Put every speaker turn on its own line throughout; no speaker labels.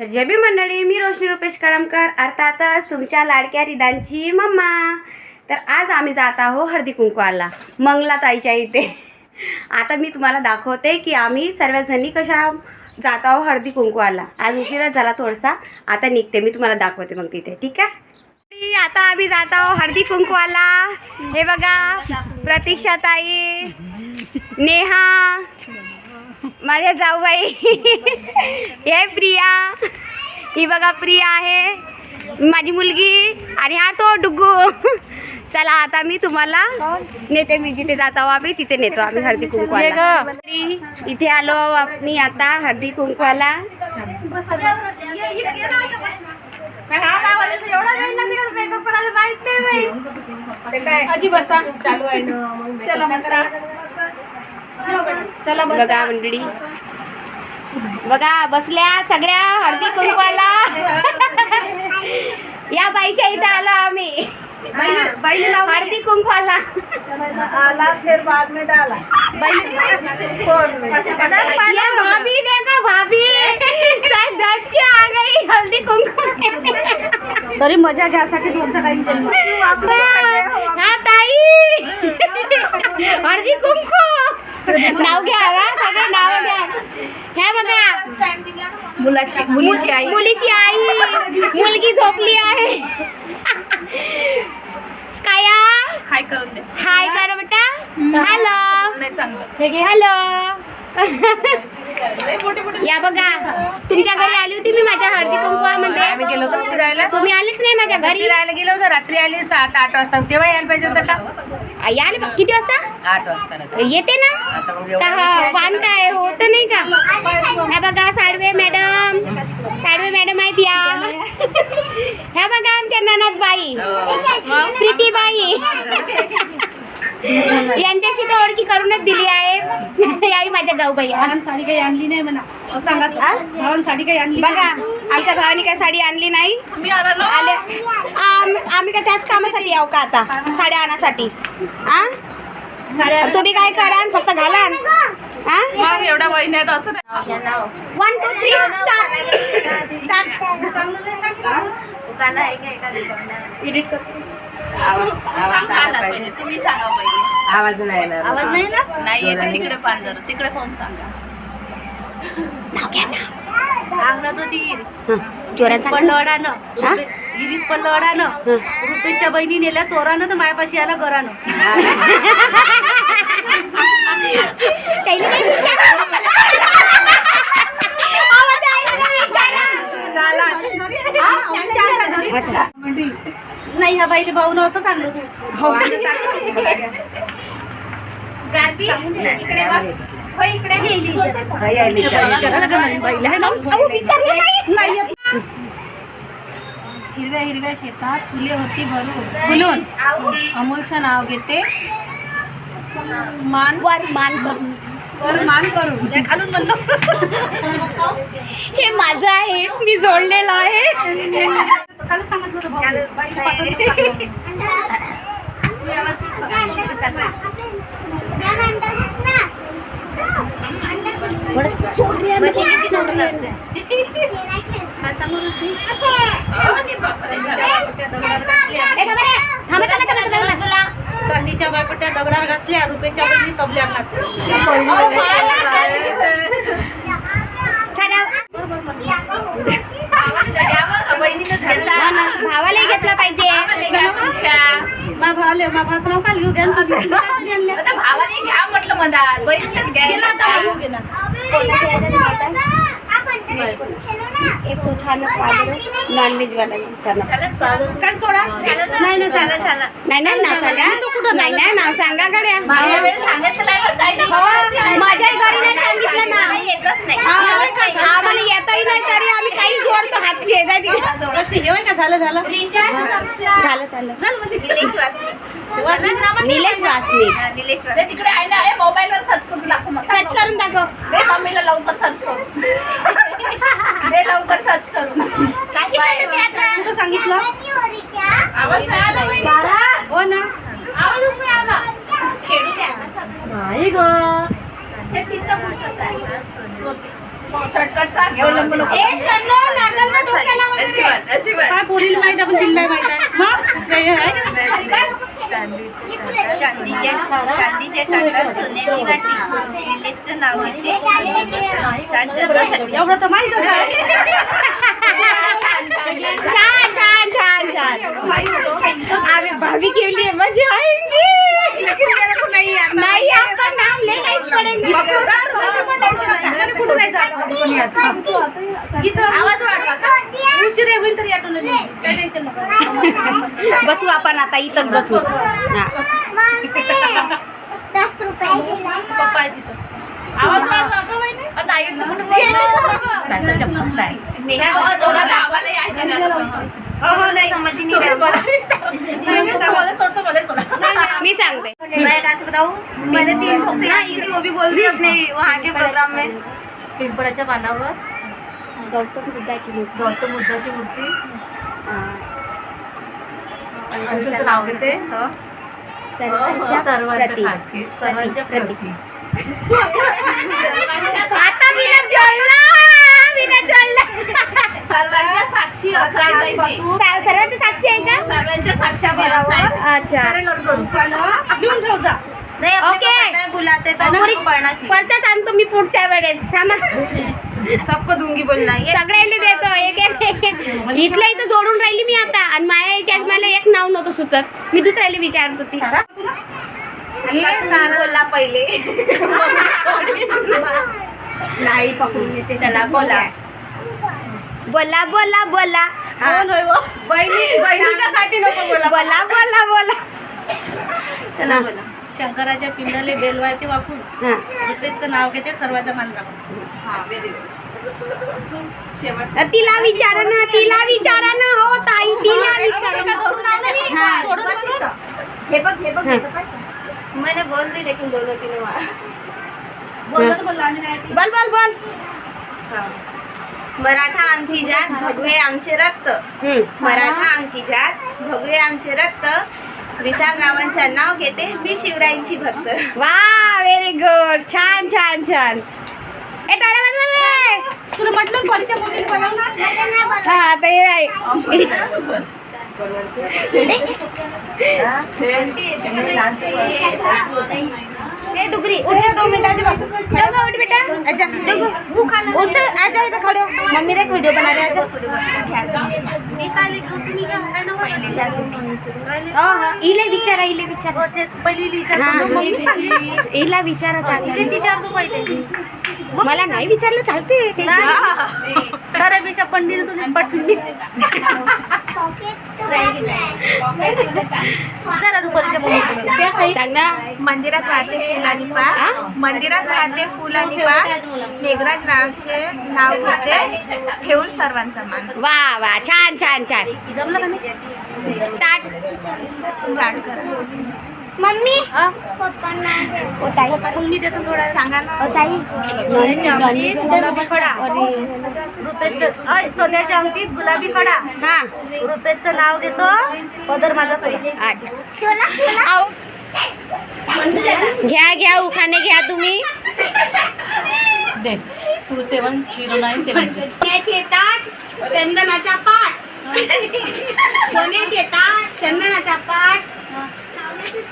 तर जय बी मंडळी मी रोशनी रुपेश कळमकर. अर्थातच तुमच्या लाडक्या रिदांची मम्मा. तर आज आम्ही जात आहो हळदी कुंकवाला मंगला ताईच्या इथे. आता मी तुम्हाला दाखवते की आम्ही सर्वजणी कशा जात आहो हळदी कुंकवाला. आज उशिराच झाला थोडासा आता निघते. मी तुम्हाला दाखवते मग तिथे ठीक आहे? आता आम्ही जात आहो हळदी कुंकवाला. हे बघा प्रतीक्षा ताई नेहा माझ्या जाऊबाई. हे प्रिया. ही बघा प्रिया आहे. माझी मुलगी आणि हा तो डुग्गू. चला आता मी तुम्हाला नेते मी जिथे जात आहो आम्ही. तिथे नेतो आम्ही हळदी कुंकवाला. इथे आलो आम्ही आता हळदी कुंकवाला.
बसा. चालू आहे चला बसा. चला बसा
बघा मंडळी. बघा बसल्या सगळ्या हळदी कुंकवाला. या बाईच्या इथे आलो आम्ही. हळदी कुंकवाला.
आला फिर बाद में डाला.
ये भाभी देखो भाभी. सब दस के आ गई हल्दी कुंकू
तरी मजा घ्यासाठी तुमचा टाइम
हा ताई. हळदी कुंकू. नाव घ्या हा, सगळे नाव घ्या. ह्या बघा.
मुलाची मुलीची आई.
मुलीची आई. मुलगी झोपली आहे.
हाय करून दे.
हाय कर बेटा. हॅलो हॅलो या बघा तुमच्या घरी आली होती मी माझ्या हळदी कुंकवामध्ये.
आम्ही गेलो होतो फिरायला.
तुम्ही आलीच नाही माझ्या घरी.
फिरायला गेलो होतो रात्री आली सात आठ वाजता. तेव्हा यायला पाहिजे होतं का?
याल बघ, किती वाजता?
आठ वाजता
येते ना. का हा, वाण काय? होत नाही का? बघा साडवे मॅडम साडवे मॅडम आहेत या ह्या बघा आमच्या ननद बाई प्रीतीबाई यांच्याशी तर ओळखी करूनच दिली आहे. यावी माझ्या जाऊबाई
भावान साडी काही आणली नाही म्हणा? सांगायचं. भावान साडी काही आणली
बघा आमच्या भावाने काही साडी आणली नाही.
आला
आले. आम- आम्ही काय त्याच कामासाठी येऊ का आता? साड्या आणण्यासाठी हा तुम्ही काय करा फक्त घाला हा
एवढा असं नाही.
One two three start
edit करतो. तुम्ही सांगा पहिले.
आवाज नाही येणार.
आवाज नाही ना
नाही येते तिकडे पांजर तिकडे फोन सांगा.
नाव घ्या ना.
अंगणात होती
जोरात सांगा.
पडलं
हा?
हिरीत पडलं अडानं रुपेशच्या बहिणी नेल्या चोरानं तर मायापाशी आला घरानं.
विचारा ताईला नाही विचारा. अच्छा.
नाही ह्या असं सांगलं
हो का?
इकडे बस. हो, इकडे. गेली
अहो, विचारलं नाही.
हिरव्या हिरव्या शेतात फुले होती भरून. फुलून. अमोलचं नाव घेते. मान
वर मान करून.
वर मान करून
खालून म्हणलं.
हे माझं आहे. मी जोडलेलं आहे.
खालून सांगितलं होतं भाऊ. बाईला पाठवलं काय सांगू रोशनी?
ए, थांबा रे. थांबा, थांबा, थांबा, थांबा, थांबा.
चांदीच्या बायपट्ट्या दगडावर घासल्या रुपयाच्या बहिणी तबल्या घासल्या
साड्या
बरोबर म्हणलं.
हा ना, भावालाही घेतला पाहिजे
मा भावाले मा भावाचं नाव काय घेऊ घ्या ना तुम्ही. गेला आता भाऊ गेला.
एक तो खाणं पाहिजे नॉनव्हेज वाला
काय सोडा? नाही नाही सांगा.
नाही नाही नाव सांगा. नाही नाही नाव सांगा गड्या. हो. माझ्याही घरी नाही सांगितलं ना. हा, आम्हाला येतही नाही तरी आम्ही काही जोडतो हात शेजारी.
का? झालं झालं?
झालं झालं.
झालं म्हणजे?
निलेश वासनी
तिकडे आहे ना ए मोबाईल वर सर्च करून दाखव
सर्च करून दाखव.
मम्मीला लवकर सर्च करून दे लवकर सर्च करून.
कुठं सांगितलं?
आवाज नाही आला बाई.
हो ना.
नाही
ग.
शॉर्टकट सांग
काय पोरीला माहीत आहे पण तिला माहीत आहे. मग.
चांदीचे चांदीचे टाटा सोन्याची वाटी निलेशचं नाव घेते सात जन्मासाठी
एवढं तर माहितच आहे
छान छान छान छान आम्ही भाभी के लिए मजा आएंगे नहीं आपका नाम ले नहीं पड़ेगा
कुठं नाही जात कोणी आता. इथं
आवाज वाढवा
उशीर आहे होईल तरी आठवलं नाही काय टेन्शन नका
बसू आपण आता इथंच बसू हा.
पप्पा आहे तिथं
आवाज वाढवा का वहिनी?
नाही इथं कुठं बोलणं? नाही, सर, जमत नाही.
आवाज जोरात आम्हाला
हो, हो, नाही. नाही, मी सांगायला सोडतो, मला सोडा.
मी सांगते.
मैं कैसे बताऊं? मैंने तीन ठोक से वो भी बोल दी अपने वहाँ के प्रोग्राम में.
पिंपळाच्या पानावर.
गौतम बुद्धाची मूर्ती.
गौतम बुद्धाची मूर्ती.
हा.
अंशाचं नाव घेते? हो.
सर्वांच्या
सर्वांच्या. खाती. सर्वांच्या
प्रती.
सर्वांच्या साक्षी असायला
आहे का?
सर्वांच्या साक्षी
अच्छा.
ठेव जा.
नाही
ओके.
है बुलाते तो हमको पढ़ना चाहिए
परचाच आणतो मी पुढच्या वेळेस. थांबा.
सबको दूंगी बोलना ये
सगळ्यांनी देतो एक एक. इथल्या इथं जोडून राहिली मी आता आणि माया याच्यात मला एक नाव नव्हतं सुचत. मी दुसऱ्याला विचारत होती.
बोलला पहिले. नाही पकडून येते. चला बोला.
बोला बोला बोला.
बोला.
बोला बोला बोला.
चला बोला. शंकराच्या पिंडाले बेलवायते वाकून
हा.
रुपेचं नाव घेते सर्वांचा मान राखून
तिला विचारा ना तिला विचारा ना हो ताई तिला विचारा ना. हा.
हे बघ हे बघ. मैंने बोल दी लेकिन बोलो की.
बोल बोल बोल
मराठा आमची जात भगवे आमचे रक्त. मराठा आमची जात भगवे आमचे रक्त विशालरावांचं नाव घेते मी शिवरायांची भक्त
वा व्हेरी गुड छान छान छान.
तुला म्हटलं परीक्षा मोठी
हा आता हे आहे. ए डुगरी उठ जा दो मिनट आजा बाबू डुगू उठ बेटा. आजा डुगू वो खाना उठ आजा इधर खड़े हो. मम्मी ने एक वीडियो बना रहे आजा इले विचारा इले विचारा.
हो, पहिली
इला विचारा.
विचारतो पहिले.
मला नाही विचारलं चालते
खऱ्यापेक्षा पंडित
ना
मंदिरात राहते फुल आणि? पाट मंदिरात राहते फुल आणि पाट मेघराज रावचे नाव घेते ठेवून सर्वांचा मान.
वा वा. छान छान छान.
जमलं का नाही?
स्टार्ट
स्टार्ट करा.
मम्मी?
हा?
ओ ताई.
मग मी देतो थोडा.
सांगा ना.
ओ ताई.
सोन्याच्या अंगठीत गुलाबी सोन्याच्या अंगठीत गुलाबी कडा.
हा.
रुपयाचं नाव घेतो पदर माझा
आओ. घ्या घ्या उखाणे घ्या तुम्ही.
दे two seven zero nine seven
ताट चंदनाचा पाठ. सोन्याचे ताट चंदनाचा पाठ.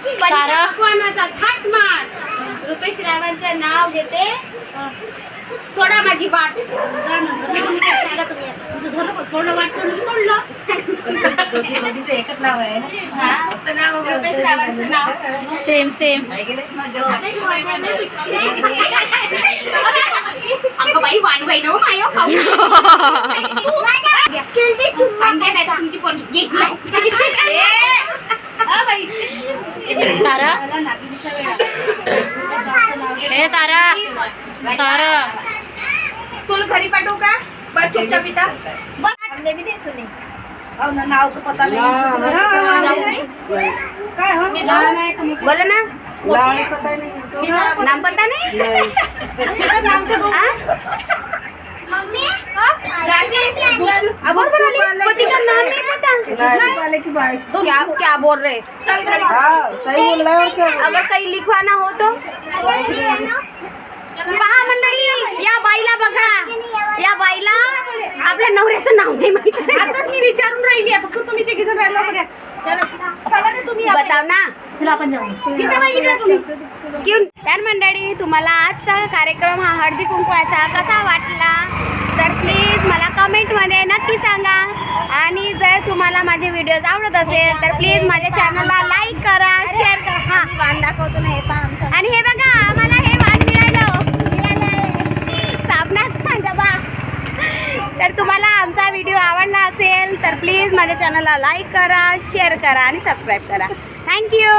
सारा.
पकवानाचा थाट रुपेश रावांचं नाव घेते सोडा माझी वाट.
सोडलं वाटलं मी सोडलं एकच नाव आहे
हा? रुपेश रावांचं नाव
सेम सेम
अगं बाई ना हो माय अंडे नाही तर तुमची पोरगी घे.
सारा हे सारा सारा.
तुला घरी पाठवू का? बस चुपचाप इथं
हमने भी नहीं सुनी.
नाव तर पता नाही. काय हो?
बोला ना. नाम पता नहीं.
नाम से दो
अब पति का नाम नहीं पता. क्या क्या बोल रहे
चल घर.
अगर कहीं लिखवाना हो तो. पहा मंडळी या बाईला बघा. या बाईला आपल्या नवऱ्याचं नाव नाही माहिती.
आताच मी विचारून राहिली आहे फक्त तुम्ही तिघी जण राहिला बघा चला चला ना तुम्ही
बताव ना.
चला आपण जाऊ.
इथे बाई इकडे तुम्ही.
घेऊन. तर मंडळी तुम्हाला आजचा कार्यक्रम हा हळदी कुंकवाचा कसा वाटला? तर प्लीज मला कमेंटमध्ये नक्की सांगा. आणि जर तुम्हाला माझे व्हिडिओज आवडत असेल तर प्लीज माझ्या चॅनलला लाईक करा शेअर करा. हां.
हे
आणि हे बघा आम्हाला हे वाण मिळालं साबणाचा डबा तर तुम्हाला आमचा व्हिडिओ आवडला असेल तर प्लीज माझ्या चॅनलला लाईक करा शेअर करा आणि सबस्क्राईब करा. थँक्यू